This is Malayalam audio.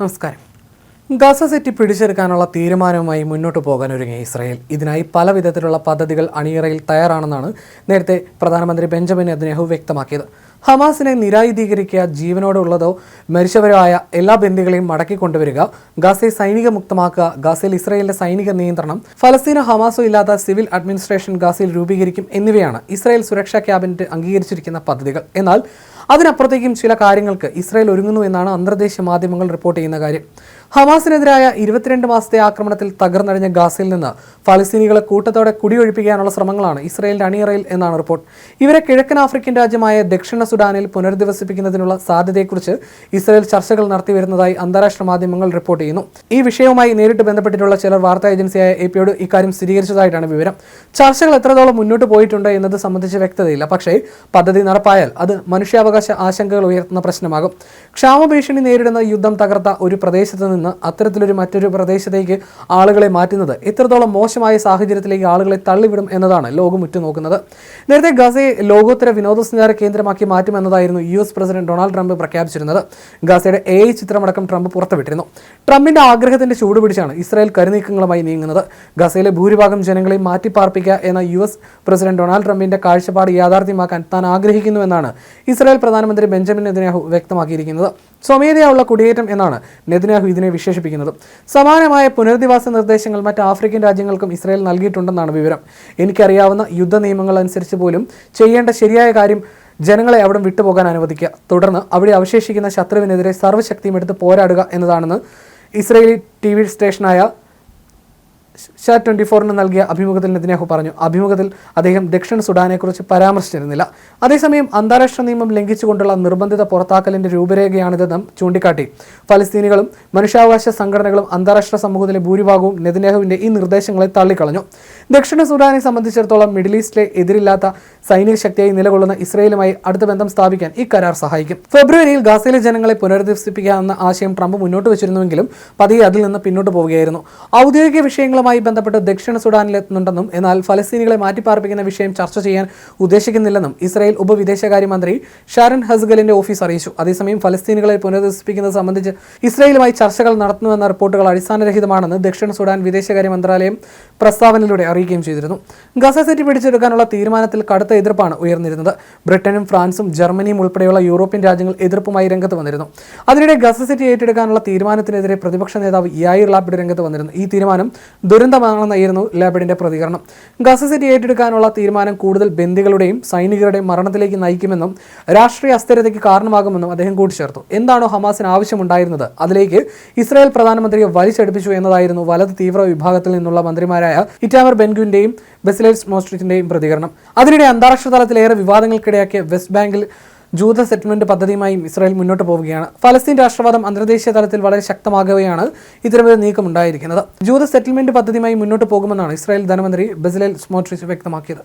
നമസ്കാരം. ഗാസ സിറ്റി പിടിച്ചെടുക്കാനുള്ള തീരുമാനവുമായി മുന്നോട്ട് പോകാൻ ഒരുങ്ങിയ ഇസ്രായേൽ. ഇതിനായി പല വിധത്തിലുള്ള പദ്ധതികൾ അണിയറയിൽ തയ്യാറാണെന്നാണ് നേരത്തെ പ്രധാനമന്ത്രി ബെഞ്ചമിൻ നെതന്യാഹു വ്യക്തമാക്കിയത്. ഹമാസിനെ നിരായുധീകരിക്കുക ജീവനോടുള്ളതോ മരിച്ചവരോ ആയ എല്ലാ ബന്ദികളെയും മടക്കി കൊണ്ടുവരിക ഗാസയെ സൈനിക മുക്തമാക്കുക ഗാസയിൽ ഇസ്രായേലിന്റെ സൈനിക നിയന്ത്രണം ഫലസ്തീനോ ഹമാസോ ഇല്ലാത്ത സിവിൽ അഡ്മിനിസ്ട്രേഷൻ ഗാസയിൽ രൂപീകരിക്കും എന്നിവയാണ് ഇസ്രായേൽ സുരക്ഷാ ക്യാബിനറ്റ് അംഗീകരിച്ചിരിക്കുന്ന പദ്ധതികൾ. എന്നാൽ അതിനപ്പുറത്തേക്കും ചില കാര്യങ്ങൾക്ക് ഇസ്രായേൽ ഒരുങ്ങുന്നു എന്നാണ് അന്തർദേശീയ മാധ്യമങ്ങൾ റിപ്പോർട്ട് ചെയ്യുന്ന കാര്യം. ഹമാസിനെതിരായ ഇരുപത്തിരണ്ട് മാസത്തെ ആക്രമണത്തിൽ തകർന്നടിഞ്ഞ ഗാസയിൽ നിന്ന് ഫലസ്തീനികളെ കൂട്ടത്തോടെ കുടിയൊഴിപ്പിക്കാനുള്ള ശ്രമങ്ങളാണ് ഇസ്രായേലിന്റെ അണിയറയിൽ എന്നാണ് റിപ്പോർട്ട്. ഇവരെ കിഴക്കൻ ആഫ്രിക്കൻ രാജ്യമായ ദക്ഷിണ സുഡാനിൽ പുനരധിവസിപ്പിക്കുന്നതിനുള്ള സാധ്യതയെക്കുറിച്ച് ഇസ്രായേൽ ചർച്ചകൾ നടത്തി വരുന്നതായി അന്താരാഷ്ട്ര മാധ്യമങ്ങൾ റിപ്പോർട്ട് ചെയ്യുന്നു. ഈ വിഷയവുമായി നേരിട്ട് ബന്ധപ്പെട്ടിട്ടുള്ള ചിലർ വാർത്താ ഏജൻസിയായ എ പിയോട് ഇക്കാര്യം സ്ഥിരീകരിച്ചതായിട്ടാണ് വിവരം. ചർച്ചകൾ എത്രത്തോളം മുന്നോട്ട് പോയിട്ടുണ്ട് എന്നത് സംബന്ധിച്ച് വ്യക്തതയില്ല. പക്ഷേ പദ്ധതി നടപ്പായാൽ അത് മനുഷ്യാവകാശ ആശങ്കകൾ ഉയർത്തുന്ന പ്രശ്നമാകും. ക്ഷാമഭീഷണി നേരിടുന്ന യുദ്ധം തകർത്ത ഒരു പ്രദേശത്ത് നിന്ന് അത്തരത്തിലൊരു മറ്റൊരു പ്രദേശത്തേക്ക് ആളുകളെ മാറ്റുന്നത്. ഇത്രത്തോളം മോശമായ സാഹചര്യത്തിലേക്ക് ആളുകളെ തള്ളിവിടും എന്നതാണ് ലോകം ഉറ്റുനോക്കുന്നത്. നേരത്തെ ഗസയെ ലോകോത്തര വിനോദസഞ്ചാര കേന്ദ്രമാക്കി മാറ്റുമെന്നതായിരുന്നു U S president Donald Trump പ്രഖ്യാപിച്ചിരുന്നത്. ഗസയുടെ എ ചിത്രമടക്കം ട്രംപ് പുറത്തുവിട്ടിരുന്നു. ട്രംപിന്റെ ആഗ്രഹത്തിന്റെ ചൂട് പിടിച്ചാണ് ഇസ്രായേൽ കരുനീക്കങ്ങളുമായി നീങ്ങുന്നത്. ഗസയിലെ ഭൂരിഭാഗം ജനങ്ങളെ മാറ്റിപ്പാർപ്പിക്കുക എന്ന യു എസ് പ്രസിഡന്റ് ഡൊണാൾഡ് ട്രംപിന്റെ കാഴ്ചപ്പാട് യാഥാർത്ഥ്യമാക്കാൻ താൻ ആഗ്രഹിക്കുന്നുവെന്നാണ് ഇസ്രായേൽ പ്രധാനമന്ത്രി ബെഞ്ചമിൻ നെതന്യാഹു വ്യക്തമാക്കിയിരിക്കുന്നത്. സ്വമേധയായുള്ള കുടിയേറ്റം എന്നാണ് നെതന്യാഹു ഇതിനെ വിശേഷിപ്പിക്കുന്നത്. സമാനമായ പുനരധിവാസ നിർദ്ദേശങ്ങൾ മറ്റ് ആഫ്രിക്കൻ രാജ്യങ്ങൾക്കും ഇസ്രായേൽ നൽകിയിട്ടുണ്ടെന്നാണ് വിവരം. എനിക്കറിയാവുന്ന യുദ്ധ നിയമങ്ങൾ അനുസരിച്ച് പോലും ചെയ്യേണ്ട ശരിയായ കാര്യം ജനങ്ങളെ അവിടെ വിട്ടുപോകാൻ അനുവദിക്കുക. തുടർന്ന് അവിടെ അവശേഷിക്കുന്ന ശത്രുവിനെതിരെ സർവശക്തിയും എടുത്ത് പോരാടുക എന്നതാണെന്ന് ഇസ്രയേലി ടി വി സ്റ്റേഷനായ ഷാ ട്വന്റി ഫോറിന് നൽകിയ അഭിമുഖത്തിൽ നെതന്യാഹു പറഞ്ഞു അഭിമുഖത്തിൽ അദ്ദേഹം ദക്ഷിണ സുഡാനെക്കുറിച്ച് പരാമർശിച്ചിരുന്നില്ല. അതേസമയം അന്താരാഷ്ട്ര നിയമം ലംഘിച്ചുകൊണ്ടുള്ള നിർബന്ധിത പുറത്താക്കലിന്റെ രൂപരേഖയാണിതെന്നും ചൂണ്ടിക്കാട്ടി. ഫലസ്തീനികളും മനുഷ്യാവകാശ സംഘടനകളും അന്താരാഷ്ട്ര സമൂഹത്തിലെ ഭൂരിഭാഗവും നെതന്യാഹുവിന്റെ ഈ നിർദ്ദേശങ്ങളെ തള്ളിക്കളഞ്ഞു. ദക്ഷിണ സുഡാനെ സംബന്ധിച്ചിടത്തോളം മിഡിൽ ഈസ്റ്റിലെ എതിരില്ലാത്ത സൈനിക ശക്തിയായി നിലകൊള്ളുന്ന ഇസ്രയേലുമായി അടുത്ത ബന്ധം സ്ഥാപിക്കാൻ ഈ കരാർ സഹായിക്കും. ഫെബ്രുവരിയിൽ ഗാസയിലെ ജനങ്ങളെ പുനരധിവസിപ്പിക്കാമെന്ന ആശയം ട്രംപ് മുന്നോട്ട് വെച്ചിരുന്നുവെങ്കിലും പതിയെ അതിൽ നിന്ന് പിന്നോട്ട് പോവുകയായിരുന്നു. ഔദ്യോഗിക വിഷയങ്ങളുമായി ബന്ധപ്പെട്ട് ദക്ഷിണ സുഡാനിലെത്തുന്നുണ്ടെന്നും എന്നാൽ ഫലസ്തീനികളെ മാറ്റിപ്പാർപ്പിക്കുന്ന വിഷയം ചർച്ച ചെയ്യാൻ ഉദ്ദേശിക്കുന്നില്ലെന്നും ഇസ്രായേൽ ഉപവിദേശകാര്യമന്ത്രി ഷാരൻ ഹസ്ഗലിന്റെ ഓഫീസ് അറിയിച്ചു. അതേസമയം ഫലസ്തീനികളെ പുനരധിവസിപ്പിക്കുന്നത് സംബന്ധിച്ച് ഇസ്രായേലുമായി ചർച്ചകൾ നടത്തുന്നുവെന്ന റിപ്പോർട്ടുകൾ അടിസ്ഥാനരഹിതമാണെന്ന് ദക്ഷിണ സുഡാൻ വിദേശകാര്യ മന്ത്രാലയം പ്രസ്താവനയിലൂടെ അറിയിക്കുകയും ചെയ്തിരുന്നു. ഗസ സിറ്റി പിടിച്ചെടുക്കാനുള്ള തീരുമാനത്തിൽ കടുത്ത എതിർപ്പാണ് ഉയർന്നിരുന്നത്. ബ്രിട്ടനും ഫ്രാൻസും ജർമ്മനിയും ഉൾപ്പെടെയുള്ള യൂറോപ്യൻ രാജ്യങ്ങൾ എതിർപ്പുമായി രംഗത്ത് വന്നിരുന്നു. അതിനിടെ ഗസ സിറ്റി ഏറ്റെടുക്കാനുള്ള തീരുമാനത്തിനെതിരെ പ്രതിപക്ഷ നേതാവ് യായിർ ലാപ്പിഡ് രംഗത്ത് വന്നിരുന്നു. ഈ തീരുമാനം ദുരന്തമാണെന്നായിരുന്നു ലാബിഡിന്റെ പ്രതികരണം. ഗസ സിറ്റി ഏറ്റെടുക്കാനുള്ള തീരുമാനം കൂടുതൽ ബന്ദികളുടെയും സൈനികരുടെയും മരണത്തിലേക്ക് നയിക്കുമെന്നും രാഷ്ട്രീയ അസ്ഥിരതയ്ക്ക് കാരണമാകുമെന്നും അദ്ദേഹം കൂട്ടിച്ചേർത്തു. എന്താണോ ഹമാസിന് ആവശ്യമുണ്ടായിരുന്നത്? അതിലേക്ക് ഇസ്രായേൽ പ്രധാനമന്ത്രിയെ വലിച്ചെടുപ്പിച്ചു എന്നതായിരുന്നു വലത് തീവ്ര വിഭാഗത്തിൽ നിന്നുള്ള മന്ത്രിമാരായ ഇറ്റാമർ ബെൻഗുവിന്റെയും ബെസിലേറ്റ് മോസ്ട്രിറ്റിന്റെയും പ്രതികരണം. അതിനിടെ അന്താരാഷ്ട്ര തലത്തിലേറെ വിവാദങ്ങൾക്കിടയാക്കിയ വെസ്റ്റ് ബാങ്കിൽ ജൂത സെറ്റിൽമെന്റ് പദ്ധതിയുമായും ഇസ്രായേൽ മുന്നോട്ട് പോവുകയാണ്. ഫലസ്തീൻ രാഷ്ട്രവാദം അന്തർദേശീയ തലത്തിൽ വളരെ ശക്തമാകുകയാണ് ഇത്തരമൊരു നീക്കം ഉണ്ടായിരിക്കുന്നത് ജൂത സെറ്റിൽമെന്റ് പദ്ധതിയുമായി മുന്നോട്ട് പോകുമെന്നാണ് ഇസ്രായേൽ ധനമന്ത്രി ബസലേൽ സ്മോട്രിച്ച് വ്യക്തമാക്കിയത്.